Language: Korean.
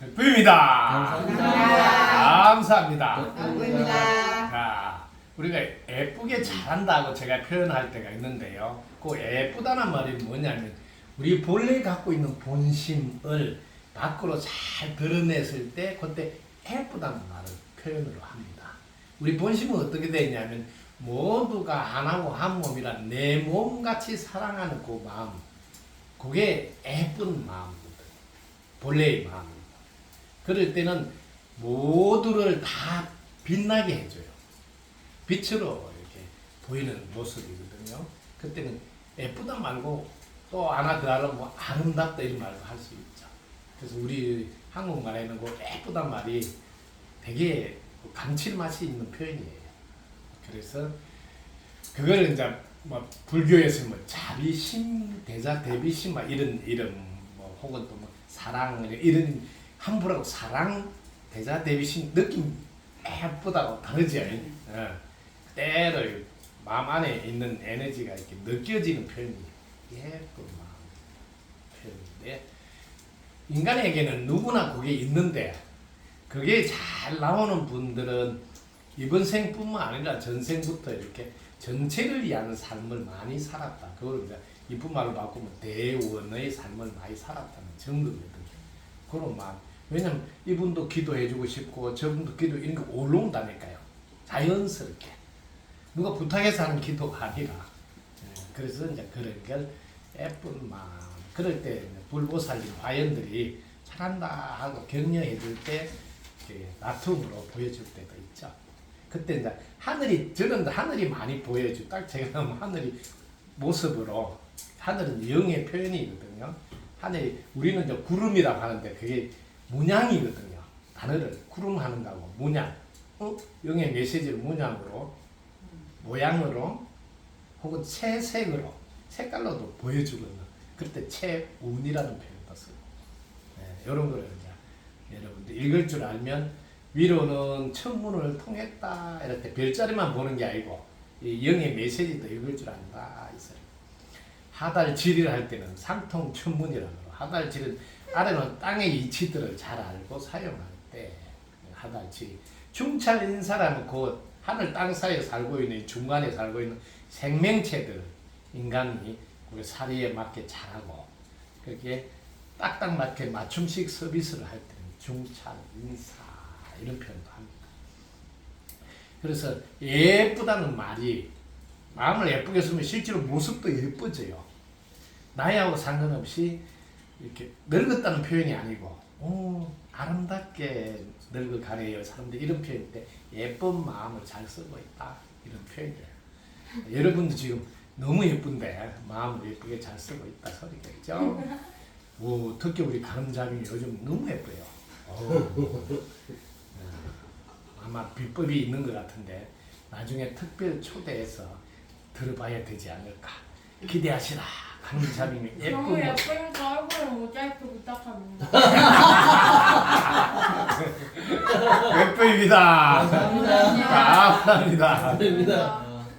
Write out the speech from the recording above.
백부입니다. 감사합니다. 감사합니다. 감사합니다. 자, 우리가 예쁘게 잘한다고 제가 표현할 때가 있는데요. 그 예쁘다는 말이 뭐냐면 우리 본래 갖고 있는 본심을 밖으로 잘 드러냈을 때 그때 예쁘다는 말을 표현으로 합니다. 우리 본심은 어떻게 되냐면 모두가 하나고 한 몸이라 내 몸같이 사랑하는 그 마음 그게 예쁜 마음이거든. 본래의 마음입니다. 그럴 때는 모두를 다 빛나게 해줘요. 빛으로 이렇게 보이는 모습이거든요. 그때는 예쁘다 말고 또 하나 더 하려면 뭐 아름답다 이런 말도 할 수 있죠. 그래서 우리 한국말에는 그 예쁘다 말이 되게 그 감칠맛이 있는 표현이에요. 그래서 그거를 이제 뭐 불교에서 뭐 자비심, 대자 대비심 막 이런 이름 뭐 혹은 또 뭐 사랑 이런 함부라고 사랑, 대자 대비심 느낌 예쁘다고 다르지 않니? 어. 때를 마음 안에 있는 에너지가 이렇게 느껴지는 표현이 예쁜 마음 표현인데 인간에게는 누구나 그게 있는데 그게 잘 나오는 분들은 이번 생뿐만 아니라 전생부터 이렇게 전체를 위한 삶을 많이 살았다. 그걸 이제 이쁜 말로 바꾸면 대원의 삶을 많이 살았다는 증거거든요. 그런 마음. 왜냐면 이분도 기도해주고 싶고 저분도 기도 이런 게 올라온다니까요. 자연스럽게. 누가 부탁해서 하는 기도가 아니라. 예, 그래서 이제 그런 걸 예쁜 마음. 그럴 때 이제 불보살님 화연들이 잘한다 하고 격려해 줄 때 나툼으로 보여줄 때도 있죠. 그때 이제 하늘이 저는 하늘이 많이 보여줘. 딱 제가 하늘이 모습으로 하늘은 영의 표현이거든요. 하늘이 우리는 이제 구름이라고 하는데 그게 문양이거든요. 단어를 구름하는 거고 문양. 어? 영의 메시지를 문양으로 모양으로 혹은 채색으로 색깔로도 보여주거든요. 그때 채운이라는 표현도 쓰고 네, 이런 거를 이제 여러분들 읽을 줄 알면 위로는 천문을 통했다 때 별자리만 보는 게 아니고 이 영의 메시지도 읽을 줄 안다 이 소리. 하달지리를 할 때는 상통 천문이라는 거. 하달지리는 아래는 땅의 이치들을 잘 알고 사용할 때 하달지리. 중찰 인사라면 그 하늘 땅 사이에 살고 있는 중간에 살고 있는 생명체들 인간이 우리 사리에 맞게 잘하고 그렇게 딱딱 맞게 맞춤식 서비스를 할 때는 중찰 인사 이런 표현도 합니다. 그래서 예쁘다는 말이 마음을 예쁘게 쓰면 실제로 모습도 예뻐져요. 나이하고 상관없이 이렇게 늙었다는 표현이 아니고 오, 아름답게 늙어가네요. 사람들 이런 표현일 때 예쁜 마음을 잘 쓰고 있다 이런 표현이에요. 여러분도 지금 너무 예쁜데 마음을 예쁘게 잘 쓰고 있다 소리겠죠. 오, 특히 우리 가름자님이 요즘 너무 예뻐요. 어우. 아마 비법이 있는 것 같은데 나중에 특별 초대해서 들어봐야 되지 않을까 기대하시라 강자님이 너무 예쁜 예쁘니까 얼굴을 모자이크 부탁합니다. 예쁘입니다 감사합니다. 감사합니다 감사합니다.